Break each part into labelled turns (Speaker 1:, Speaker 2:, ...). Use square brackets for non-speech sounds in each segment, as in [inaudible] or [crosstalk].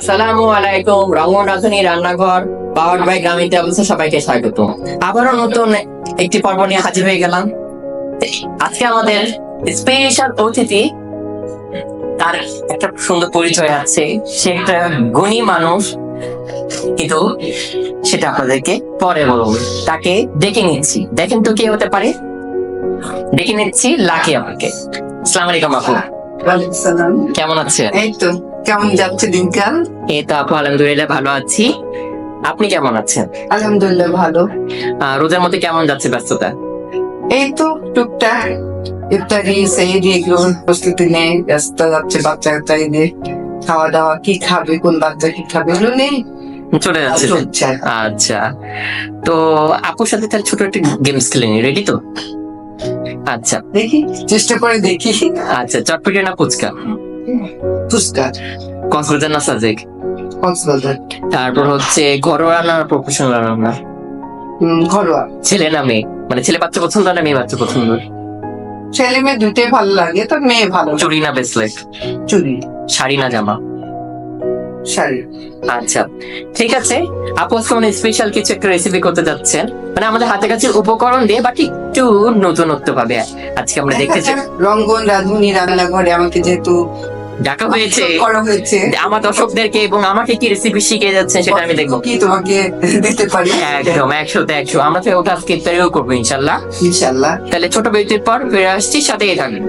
Speaker 1: আসসালামু আলাইকুম রঙন রাধুনী রান্নাঘর পাওয়ার বাই গ্রামীণ ট্রাভেলস সবাইকে স্বাগত। আবারও নতুন একটি পর্ব নিয়ে হাজির হয়ে গেলাম। আজকে আমাদের স্পেশাল অতিথি তার একটা সুন্দর পরিচয় আছে। সে একটা গুণী মানুষ কিন্তু সেটা আপনাদেরকে পরে বলব। তাকে ডেকে নিচ্ছি। দেখেন তো কে হতে পারে? ডেকে নিচ্ছি লাকি আপনাকে আসসালামু আলাইকুম আপু।
Speaker 2: সালাম।
Speaker 1: কেমন আছেন?
Speaker 2: এই তো। কেমন যাচ্ছে দিনকাল?
Speaker 1: এই তো আপু আলহামদুলিল্লাহ ভালো আছি। আপনি কেমন আছেন?
Speaker 2: আলহামদুলিল্লাহ ভালো।
Speaker 1: রোজার মধ্যে কেমন যাচ্ছে ব্যস্ততা?
Speaker 2: এই তো টুকটাক ইফতারি সেহরি এগুলোর প্রস্তুতি নেই ব্যস্ত যাচ্ছে বাচ্চা কাচ্চাদের খাওয়া দাওয়া কি খাবে কোন বাচ্চা কি খাবে এগুলো নেই।
Speaker 1: চলে যাচ্ছে। আচ্ছা। তো আপুর সাথে তাহলে ছোট একটা গেমস খেলে নি রেডি তো? আচ্ছা।
Speaker 2: দেখি চেষ্টা করে দেখি।
Speaker 1: আচ্ছা চটপটি না ফুচকা? কক্সবাজার না সাজেক?
Speaker 2: কক্সবাজার।
Speaker 1: তারপর হচ্ছে ঘরোয়া না প্রফেশনাল রান্না
Speaker 2: ঘরোয়া।
Speaker 1: ছেলে না মেয়ে? মানে ছেলে বাচ্চা পছন্দ না মেয়ে বাচ্চা পছন্দ?
Speaker 2: ছেলে মেয়ে ভালো লাগে তো মেয়ে ভালো
Speaker 1: চুরি না ব্রেসলেট
Speaker 2: চুরি
Speaker 1: শাড়ি না জামা?
Speaker 2: শাড়ি।
Speaker 1: আচ্ছা ঠিক আছে। আপু আজকে মানে স্পেশাল কিছু একটা রেসিপি করতে যাচ্ছেন। মানে আমাদের হাতে কাছে উপকরণ দিয়ে বাট একটু নতুনত্ব পাবে। আজকে আমরা দেখতে চাই। [laughs]
Speaker 2: রঙ্গন রাধুনি রান্নাঘরে আমাকে যেহেতু
Speaker 1: ডাকা হয়েছে।
Speaker 2: করা হয়েছে।
Speaker 1: আমার দর্শকদেরকে এবং আমাকে কি রেসিপি শিখে যাচ্ছে সেটা আমি দেখব।
Speaker 2: কি তোমাকে দিতে পারি?
Speaker 1: একদম একশোতে একশো। আমরা তো ওটা আজকে করব ইনশাল্লাহ।
Speaker 2: ইনশাল্লাহ।
Speaker 1: তাহলে ছোট বিরতির পর ফিরে আসছি সাথেই থাকবেন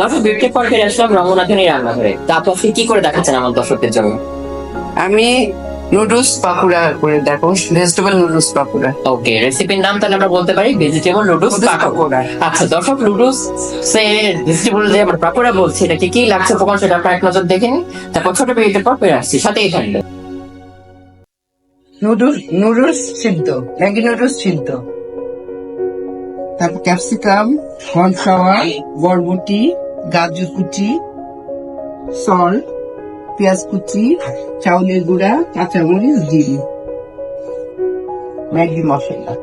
Speaker 1: দর্শক বিরতির পর ফিরে আসলাম রমনাথনী রান্নাঘরে। তারপর আপনি কি করে দেখাচ্ছেন আমার দর্শকদের জন্য?
Speaker 2: আমি নুডলস পাকুড়া করে দেখো ভেজিটেবল নুডলস পাকুড়া
Speaker 1: ওকে রেসিপির নাম তাহলে আমরা বলতে পারি ভেজিটেবল নুডলস পাকোড়া আচ্ছা দর্শক নুডলস সে ভেজিটেবল যে আমরা পাকোড়া বলছি এটাকে কি কি লাগছে তখন সেটা আপনার এক নজর দেখে নিন তারপর ছোট বেরিয়ে পর ফিরে আসছি সাথেই থাকবে।
Speaker 2: নুডলস নুডলস সিদ্ধ ম্যাগি নুডলস সিদ্ধ। তারপর ক্যাপসিকাম কর্নফ্লাওয়ার বরবটি গাজর কুচি সল্ট পেঁয়াজ কুচি চাউলের গুঁড়া কাঁচামরিচ জিরি। ম্যাগি মশলা।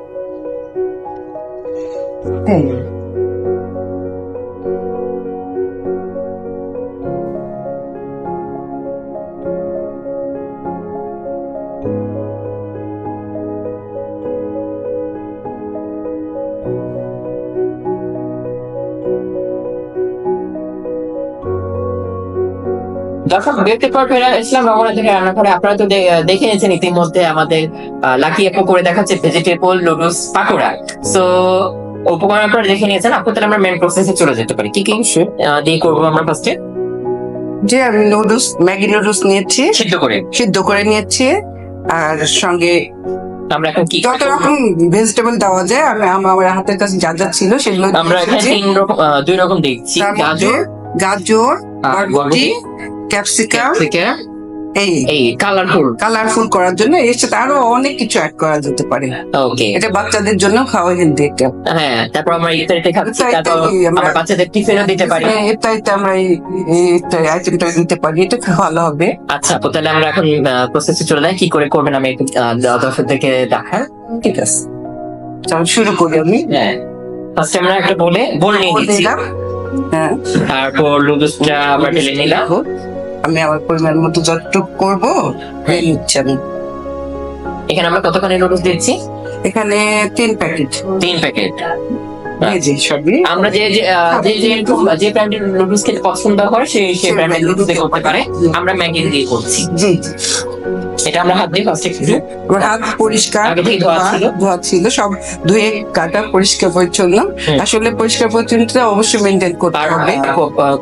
Speaker 1: দর্শক বিরতির পর ফিরে আসলাম রমনা থেকে রান্নাঘরে আপনারা তো দেখে নিয়েছেন ইতিমধ্যে আমাদের লাকি আপু করে দেখাচ্ছে ভেজিটেবল নুডলস পাকোড়া। সো উপকরণ আপনারা দেখে নিয়েছেন। আপু তাহলে আমরা মেন প্রসেসে চলে যেতে পারি। কি কি? দিয়ে করব আমরা ফার্স্টে
Speaker 2: যে আমি নুডলস ম্যাগি নুডলস নিয়েছি।
Speaker 1: সিদ্ধ করে।
Speaker 2: সিদ্ধ করে নিয়েছি। আর সঙ্গে
Speaker 1: আমরা এখন কি
Speaker 2: যত রকম ভেজিটেবল দেওয়া যায় আমি আমার হাতের কাছে যা যা ছিল সেগুলো
Speaker 1: আমরা এখানে তিন রকম দুই রকম দেখছি গাজর।
Speaker 2: গাজর
Speaker 1: আর
Speaker 2: বরবটি। ক্যাপসিকাম
Speaker 1: ক্যাপসিকাম
Speaker 2: এই।
Speaker 1: এই কালারফুল
Speaker 2: কালারফুল করার জন্য এর সাথে আরও অনেক কিছু অ্যাড করা যেতে পারে।
Speaker 1: ওকে
Speaker 2: এটা বাচ্চাদের জন্য খাওয়া হেলদি একটা।
Speaker 1: হ্যাঁ তারপর আমরা ইফতারিতে খাচ্ছি তারপর
Speaker 2: আমরা-
Speaker 1: আমরা বাচ্চাদের টিফিনও দিতে পারি।
Speaker 2: ইফতারিতে আমরা এই আইটেমটা দিতে পারি এটা ভালো হবে।
Speaker 1: আচ্ছা আপু তাহলে আমরা এখন প্রসেসে চলে যাই কি করে করবেন আমি একটু আহ, দর্শকদেরকে দেখার
Speaker 2: ঠিক আছে। চল শুরু করি আমি।
Speaker 1: হ্যাঁ ফার্স্টে আমরা একটা বলে বল নিয়ে নিচ্ছি।
Speaker 2: হ্যাঁ।
Speaker 1: তারপর লুডুসটা আবার ঢেলে নিলাম।
Speaker 2: দেখো, আমি আমার পরিমাণ মতো যতটুকু করব হয়ে নিচ্ছি আমি।
Speaker 1: এখানে আমরা কতখানি নুডলস দিচ্ছি
Speaker 2: এখানে তিন প্যাকেট
Speaker 1: তিন প্যাকেট আমরা যে যে যে যে যে ব্র্যান্ডের নুডলস খেতে পছন্দ করে সেই সেই ব্র্যান্ডের
Speaker 2: নুডলস
Speaker 1: করতে পারে। আমরা ম্যাগি দিয়ে করছি।
Speaker 2: জি।
Speaker 1: এটা আমরা হাত দিয়ে ফার্স্টে একটু
Speaker 2: আমার হাত পরিষ্কার
Speaker 1: ধোয়া ছিল?
Speaker 2: সব ধুয়ে কাটা পরিষ্কার পরিচ্ছন্ন আসলে পরিষ্কার পরিচ্ছন্নতা অবশ্যই মেনটেন করতে হবে।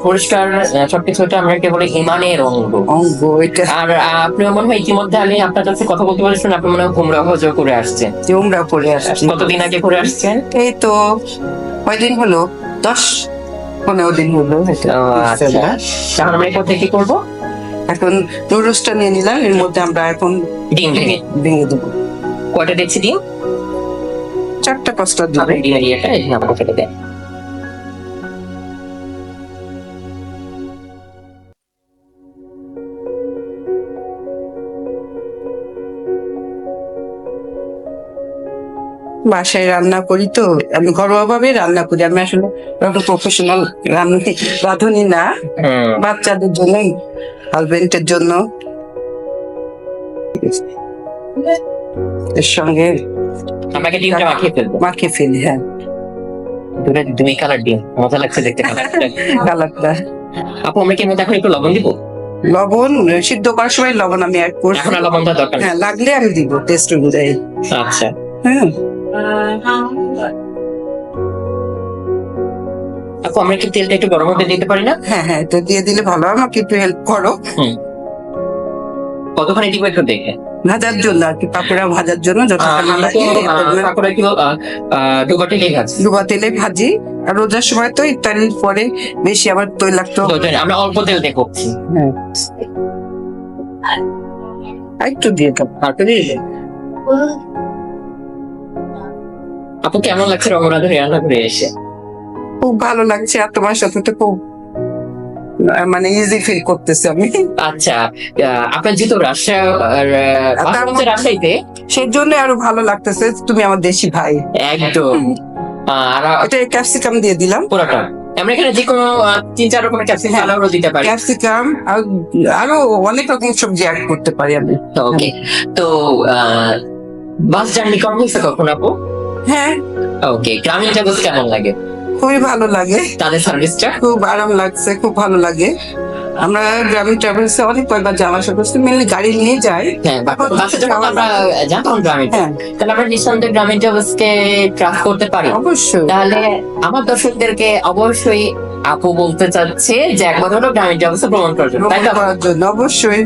Speaker 1: পরিষ্কার সবকিছুটা আমরা একে বলি ইমানের অঙ্গ।
Speaker 2: অঙ্গ এটা
Speaker 1: আর আপনি মনে হয় ইতিমধ্যে আমি আপনার কাছে কথা বলতে বলেছেন আপনি মনে হয় ঘুমরা হজও করে আসছেন।
Speaker 2: তোমরা পরে আসছি।
Speaker 1: কতদিন আগে করে আসছেন?
Speaker 2: এই তো কয়দিন হলো? দশ পনেরো দিন হলো।
Speaker 1: আচ্ছা। তাহলে আমরা এরপর থেকে কি করব?
Speaker 2: এখন নুডলসটা নিয়ে নিলাম এর মধ্যে আমরা এখন
Speaker 1: ডিম ভেঙে
Speaker 2: ভেঙে দেব।
Speaker 1: কয়টা দেখছি ডিম?
Speaker 2: চারটা পাঁচটা
Speaker 1: দিন ইয়েটা এখানে আমাকে ফেলে দেয়
Speaker 2: বাসায় রান্না করি তো আমি ঘরোয়া ভাবে রান্না করি আমি আসলে প্রফেশনাল রান্না রাঁধুনি না। বাচ্চাদের জন্যই হাজবেন্ডের জন্য। এর সঙ্গে
Speaker 1: আমাকে ডিমটা মাখিয়ে ফেলব।
Speaker 2: মাখিয়ে ফেলি হ্যাঁ।
Speaker 1: দুটো দুই কালার ডিম মজা লাগছে দেখতে কালারটা। আপু আমরা কি মধ্যে এখন একটু লবণ দিব?
Speaker 2: লবণ সিদ্ধ করার সময় লবণ আমি অ্যাড করছি।
Speaker 1: এখন লবণটা দরকার
Speaker 2: হ্যাঁ লাগলে আমি দিব টেস্ট অনুযায়ী।
Speaker 1: আচ্ছা।
Speaker 2: হ্যাঁ।
Speaker 1: আপু আমরা কি তেলটা একটু গরম হতে দিতে পারি না?
Speaker 2: হ্যাঁ হ্যাঁ এটা দিয়ে দিলে ভালো হয়। আমাকে একটু হেল্প করো।
Speaker 1: কতখানি দিব একটু দেখে?
Speaker 2: ভাজার জন্য আর কি পাকোড়া ভাজার জন্য ডুবা তেলে ভাজি। আর রোজার সময় তো ইত্যাদির পরে বেশি আবার তৈলাক্ত
Speaker 1: আমরা অল্প তেল দেখো
Speaker 2: হ্যাঁ। একটু দিয়ে দাও।
Speaker 1: একটু দিয়ে। আপু কেমন লাগছে রঙরাধুরি রান্না করে এসে?
Speaker 2: খুব ভালো লাগছে আর তোমার সাথে তো খুব মানে ইজি ফিল করতেছি আমি।
Speaker 1: আচ্ছা আপনার যেহেতু হচ্ছে রাজশাহীতে?
Speaker 2: সেই জন্য আরও ভালো লাগতেছে তুমি আমার দেশি ভাই।
Speaker 1: একদম। আর
Speaker 2: এটা ক্যাপসিকাম দিয়ে দিলাম।
Speaker 1: পুরোটা। আমরা এখানে যে কোনো তিন চার রকমের ক্যাপসিকাম আলাও দিতে পারি।
Speaker 2: ক্যাপসিকাম আর আরও অনেক রকম সবজি অ্যাড করতে পারি আমি।
Speaker 1: ওকে তো বাস জার্নি কম হয়েছে কখন আপু?
Speaker 2: হ্যাঁ।
Speaker 1: ওকে গ্রামীণ কেমন লাগে?
Speaker 2: খুবই ভালো লাগে।
Speaker 1: তাদের সার্ভিসটা
Speaker 2: খুব আরাম লাগছে খুব ভালো লাগে। আমরা গ্রামীণ ট্রাভেলসে অনেক কয়েকবার যাওয়া আসা করছি মেনলি গাড়ি নিয়ে যাই।
Speaker 1: হ্যাঁ আমরা যেতাম গ্রামীণ।
Speaker 2: হ্যাঁ।
Speaker 1: তাহলে আমরা নিঃসন্দেহে গ্রামীণ ট্রাভেলস কে ট্রাস্ট করতে পারি।
Speaker 2: অবশ্যই।
Speaker 1: তাহলে আমার দর্শকদেরকে অবশ্যই আপু বলতে চাচ্ছে যে একবার হলো গ্রামীণ ট্রাভেলস ভ্রমণ করার জন্য
Speaker 2: অবশ্যই।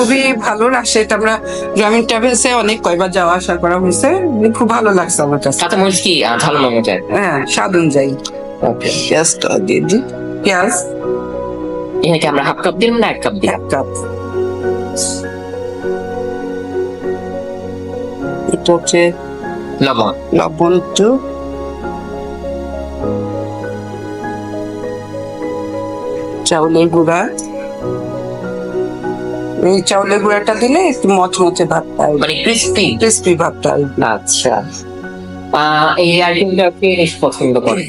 Speaker 2: খুবই ভালো লাগছে এটা। আমরা গ্রামীণ ট্রাভেলসে অনেক কয়বার যাওয়া আসা করা হয়েছে। খুব ভালো লাগছে আমার কাছে।
Speaker 1: কাঁচা মরিচ কি ঝাল
Speaker 2: হ্যাঁ স্বাদ অনুযায়ী পেঁয়াজটা দিয়ে দিই। পেঁয়াজ
Speaker 1: এখানে আমরা হাফ কাপ দিলাম না এক কাপ দিই
Speaker 2: এক কাপ এটা হচ্ছে
Speaker 1: লবণ
Speaker 2: লবণ একটু চাউলের গুঁড়া এই চাউলের গুঁড়াটা দিলে একটু মচমচে ভাতটা
Speaker 1: মানে ক্রিস্পি
Speaker 2: ক্রিস্পি আসবে
Speaker 1: আচ্ছা এই আইটেমটা কে পছন্দ করে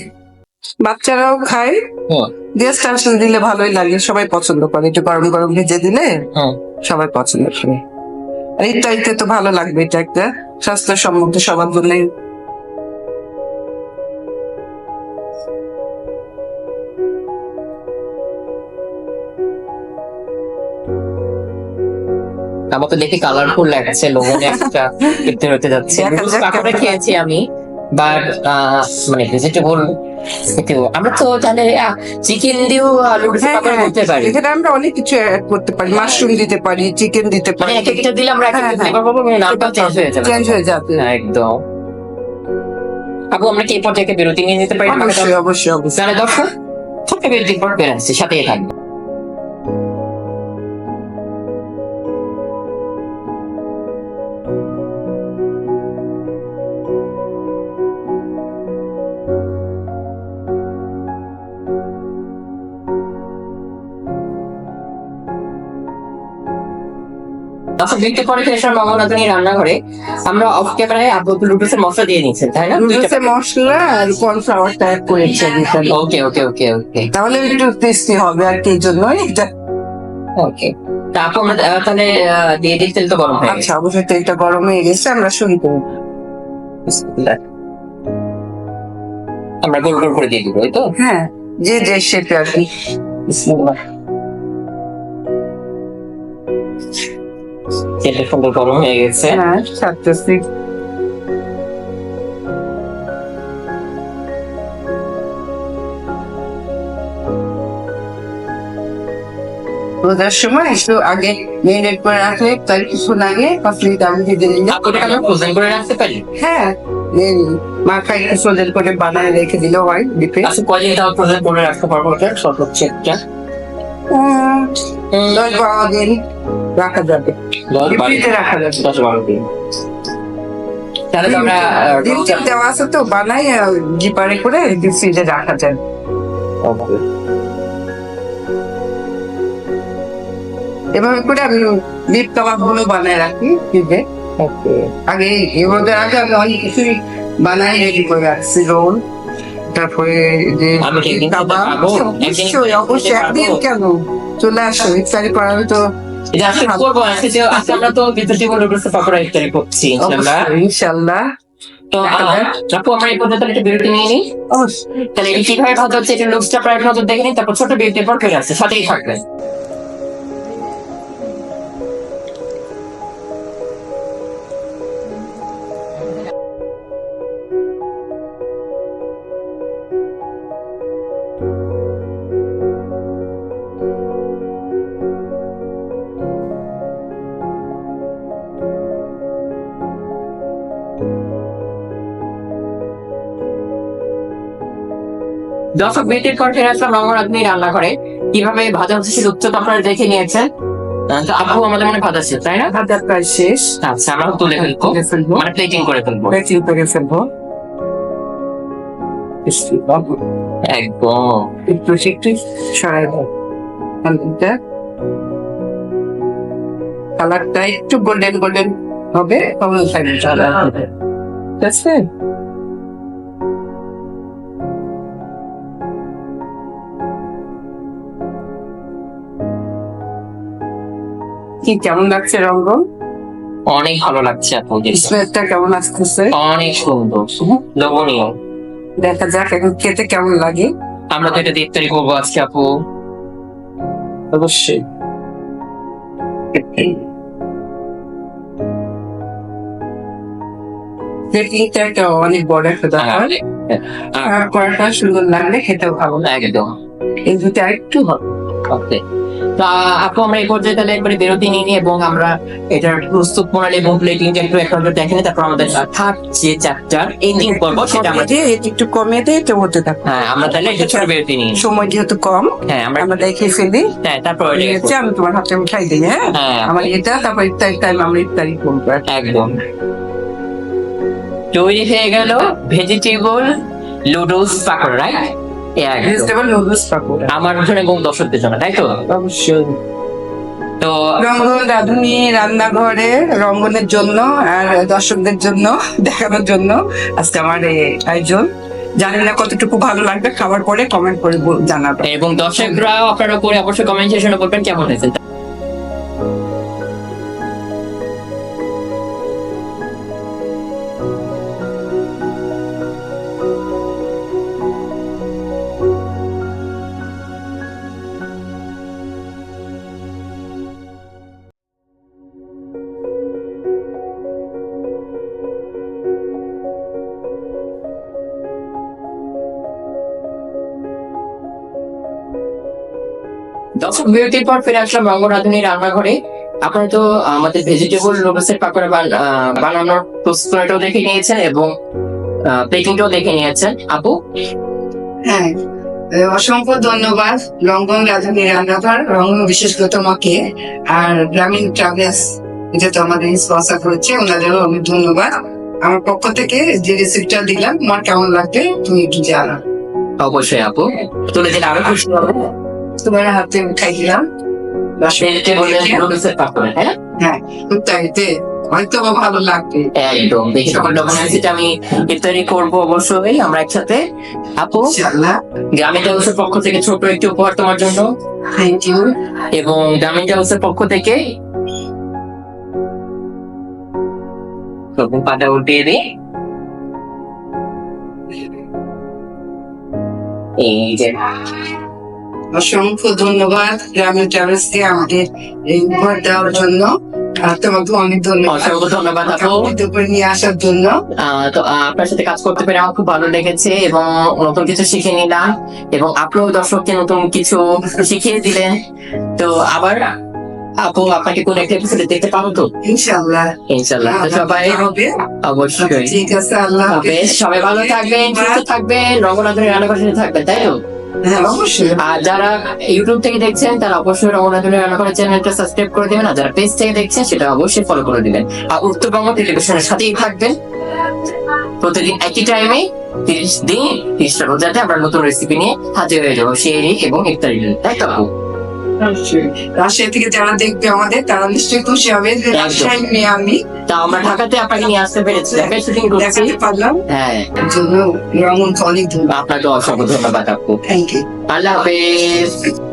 Speaker 2: বাচ্চারাও খায় গেস্ট আসলে দিলে ভালোই লাগে সবাই পছন্দ করে। একটু গরম গরম ভেজে দিলে। সবাই পছন্দ করে। আর ইত্যাদিতে তো ভালো লাগবে এটা একটা। স্বাস্থ্যসম্মত সবার জন্য
Speaker 1: আমার তো দেখে কালারফুল লাগছে লবণে একটা [laughs] তৃপ্তি হতে যাচ্ছে।
Speaker 2: কেমন
Speaker 1: খেয়েছি আমি বাট মানে ভেজিটেবল আমরা তো তাহলে চিকেন দিয়েও আলু
Speaker 2: হ্যাঁ, হ্যাঁ।
Speaker 1: করতে পারি।
Speaker 2: এখানে আমরা অনেক কিছু অ্যাড করতে পারি মাশরুম দিতে পারি চিকেন দিতে
Speaker 1: মানে
Speaker 2: পারি।
Speaker 1: এক একটা দিলে আমরা এক
Speaker 2: হ্যাঁ,
Speaker 1: একটা
Speaker 2: হ্যাঁ।
Speaker 1: ফ্লেভার পাবো নামটা চেঞ্জ হয়ে যাবে।
Speaker 2: চেঞ্জ হয়ে যাবে।
Speaker 1: একদম। আপু আমরা কি বিরতি নিয়ে নিতে পারি?
Speaker 2: অবশ্যই অবশ্যই অবশ্যই।
Speaker 1: তাহলে দর্শক ছোট্ট বিরতির পর বেরাচ্ছি সাথেই থাকবে দেখতে পরে রান্নাঘরে আমরা অফ ক্যামেরায় আব্দুল লুটুসের মশলা দিয়ে নিচ্ছেন তাই না?
Speaker 2: নুডলসে মশলা আর কর্নফ্লাওয়ারটা অ্যাড করেছি
Speaker 1: ওকে ওকে ওকে ওকে
Speaker 2: তাহলে একটু টেস্টি হবে আর কি এটা।
Speaker 1: ওকে তা আপু আমরা তাহলে দিয়ে দিই তেল তো গরম হয়ে
Speaker 2: আচ্ছা অবশ্যই তেলটা গরম হয়ে গেছে আমরা শুরু করব
Speaker 1: আমরা গোল গোল করে দিয়ে দিব তো?
Speaker 2: হ্যাঁ যে যে শেপে আর কি। বিসমিল্লাহ।
Speaker 1: তেলটা সুন্দর গরম হয়ে গেছে।
Speaker 2: হ্যাঁ ছাড়তেছি। রোজার সময় একটু আগে মেরিনেট করে রাখলে তার কিছুক্ষণ আগে পাঁচ মিনিট আগে ভেজে নিলে
Speaker 1: ফ্রোজেন করে রাখতে পারি
Speaker 2: হ্যাঁ মাখা একটু সোজেল করে বানায় রেখে দিলেও হয় ডিপে।
Speaker 1: আচ্ছা কয়দিন তাও ফ্রোজেন করে রাখতে পারব ওটা সর্বোচ্চ একটা।
Speaker 2: দশ বারো দিন। রাখা যাবে। রাখা যাবে।
Speaker 1: দশ বারো দিন। তাহলে আমরা
Speaker 2: দেওয়া আছে তো বানাই জিপারে করে ফ্রিজে রাখা যায়. এভাবে করে আমি বিপ কাবাবগুলো বানায় রাখি ফ্রিজে. আগে এভাবে আগে আমি অনেক কিছুই বানাই রেডি করে রাখছি রোল। তারপরে যে কাবাব অবশ্যই অবশ্যই। একদিন কেন? চলে আসো ইফতারি করাবে তো
Speaker 1: করব আজকে আমরা তো বিদ্যুৎ পাকড়া ইফতারি করছি
Speaker 2: ইনশাল্লাহ।
Speaker 1: তো আহ, আপু আমরা এই পর্যন্ত একটা বিরতি নিয়ে নিই। তাহলে এটা কীভাবে ভাজা হচ্ছে এটা লুকসটা প্রায় নজর দেখে নিই তারপর ছোট বিরতির পর ফিরে আসছে সাথেই থাকবেন। দর্শক পর ফিরে আসলাম রঙ্গরাগ্নি রান্না করে কীভাবে ভাজা হচ্ছে সেটা উচ্চতা আপনারা দেখে নিয়েছেন। আপু আমাদের মনে ভাজা ছিল তাই না?
Speaker 2: ভাজা প্রায় শেষ।
Speaker 1: আচ্ছা আমরা তুলে ফেলব। মানে প্লেটিং করে ফেলব।
Speaker 2: প্লেটিং করে ফেলব।
Speaker 1: একদম।
Speaker 2: একটু একটু সরাই কালারটা একটু গোল্ডেন গোল্ডেন হবে। তখন সাইড ঠিক আছে? কি কেমন লাগছে রঙ্গন?
Speaker 1: অনেক ভালো লাগছে আপু দেখতে।
Speaker 2: স্মেলটা কেমন আসতেছে?
Speaker 1: অনেক সুন্দর। লোভনীয়।
Speaker 2: দেখা যাক এখন খেতে কেমন লাগে?
Speaker 1: আমরা তো এটা ইফতারি করব আজকে আপু।
Speaker 2: অবশ্যই। প্লেটিংটা একটা অনেক বড় একটা ব্যাপার।
Speaker 1: হ্যাঁ,
Speaker 2: আর সুন্দর লাগলে খেতেও ভালো লাগে।
Speaker 1: একদম।
Speaker 2: এই দুটো একটু হবে।
Speaker 1: তো আপু আমরা এই পর্যায়ে তাহলে একবারে বিরতি নিই এবং আমরা এটার প্রস্তুত প্রণালী এবং প্লেটিংটা একটু একটা দেখে নিই। তারপর আমাদের থার্ড যে চ্যাপ্টার এন্ডিং পর্ব সেটা আমরা
Speaker 2: একটু কমিয়ে দিয়ে হতে থাকো।
Speaker 1: হ্যাঁ আমরা তাহলে একটা ছোট বিরতি নিই।
Speaker 2: সময় যেহেতু কম
Speaker 1: হ্যাঁ আমরা
Speaker 2: আমরা দেখে ফেলি।
Speaker 1: হ্যাঁ তারপর
Speaker 2: আমি তোমার হাতে উঠাই দিই হ্যাঁ?
Speaker 1: হ্যাঁ।
Speaker 2: আমার এটা তারপর ইফতারি টাইম আমরা ইফতারি করব।
Speaker 1: একদম। তৈরি হয়ে গেল vegetable noodles pakora right
Speaker 2: vegetable noodles pakora
Speaker 1: আমার জন্য এবং দর্শকদের জন্য তাই তো?
Speaker 2: অবশ্যই।
Speaker 1: তো
Speaker 2: রঙ্গন রাঁধুনি রান্নাঘরে রঙ্গনের জন্য আর দর্শকদের জন্য দেখানোর জন্য আজকে আমার এই আয়োজন। জানি না কতটুকু ভালো লাগবে খাবার পরে কমেন্ট করে বল-
Speaker 1: এবং দর্শকরা আপনারা করে অবশ্যই কমেন্ট সেকশনে বলবেন কেমন হয়েছে। বিরতির পর ফিরে আসলাম রঙ্গরাধুনী রান্নাঘরে। আপনারা তো আমাদের ভেজিটেবল নুডলসের পাকোড়া বানানোর প্রস্তুতটাও দেখে নিয়েছেন এবং প্লেটিংটাও দেখে নিয়েছেন। আপু?
Speaker 2: হ্যাঁ অসংখ্য ধন্যবাদ রঙ্গন রাধুনি রান্নাঘর রঙ্গন বিশেষ তোমাকে আর গ্রামীণ ট্রাভেলস এটা তো আমাদের স্পন্সর করেছে ওনাদেরও আমি ধন্যবাদ। আমার পক্ষ থেকে যে রেসিপিটা দিলাম তোমার কেমন লাগবে তুমি একটু জানা
Speaker 1: অবশ্যই আপু। তুলে দিলে আরও খুশি হবে।
Speaker 2: তোমার হাতে উঠাই দিলাম।
Speaker 1: হ্যাঁ।
Speaker 2: হ্যাঁ? উত্তারিতে হয়তো ভালো লাগবে।
Speaker 1: একদম দেখি সকল ডকুমেন্টস আমি ইফতারি করব অবশ্যই আমরা একসাথে। আপু? গ্রামীণ হাউসের পক্ষ থেকে ছোট একটি উপহার তোমার জন্য।
Speaker 2: থ্যাংক ইউ
Speaker 1: এবং গ্রামীণ হাউসের পক্ষ থেকে প্রথম পাটা উঠিয়ে দিই। এই যে
Speaker 2: অসংখ্য ধন্যবাদ গ্রামীণ ট্রাভেলসকে আমাদের এই উপহার দেওয়ার জন্য। তোমাকে অনেক ধন্যবাদ।
Speaker 1: অসংখ্য ধন্যবাদ
Speaker 2: দুপুরে নিয়ে আসার জন্য।
Speaker 1: তো আপনার সাথে কাজ করতে পেরে আমার খুব ভালো লেগেছে এবং নতুন কিছু শিখে নিলাম এবং আপনিও দর্শককে নতুন কিছু শিখিয়ে দিলেন। তো আবার আপু আপনাকে কোন একটা এপিসোডে দেখতে পাবো তো?
Speaker 2: ইনশাআল্লাহ।
Speaker 1: ইনশাল্লাহ সবাই
Speaker 2: হবে?
Speaker 1: অবশ্যই।
Speaker 2: ঠিক আছে আল্লাহ।
Speaker 1: সবাই ভালো থাকবেন সুস্থ থাকবেন রঙ্গনাথের রান্নাঘর থাকবেন তাই তো?
Speaker 2: হ্যাঁ অবশ্যই।
Speaker 1: আর যারা ইউটিউব থেকে দেখছেন, তারা অবশ্যই রমনাথনের রান্না করার চ্যানেলটা সাবস্ক্রাইব করে দেবেন, আর যারা পেজ থেকে দেখছেন, সেটা অবশ্যই ফলো করে দিবেন। আর উত্তরবঙ্গ টেলিভিশনের সাথেই থাকবেন। প্রতিদিন একই টাইমে তিরিশ দিন, তিরিশটা রোজাতে আমরা নতুন রেসিপি নিয়ে হাজির হয়ে যাব, সেই এবং ইফতারি তাই তো?
Speaker 2: রাজশাহী থেকে যারা দেখবে আমাদের তারা নিশ্চয়ই খুশি হবে যে। রাজশাহী মেয়ে আমি
Speaker 1: তা আমরা ঢাকাতে আপনাকে নিয়ে আসতে পেরেছি। ঢাকায় শুটিং করছি।
Speaker 2: পারলাম।
Speaker 1: হ্যাঁ।
Speaker 2: জন্য অনেক ধন্যবাদ।
Speaker 1: আপনাকে অসংখ্য ধন্যবাদ আপু।
Speaker 2: থ্যাংক ইউ
Speaker 1: আল্লাহ হাফেজ।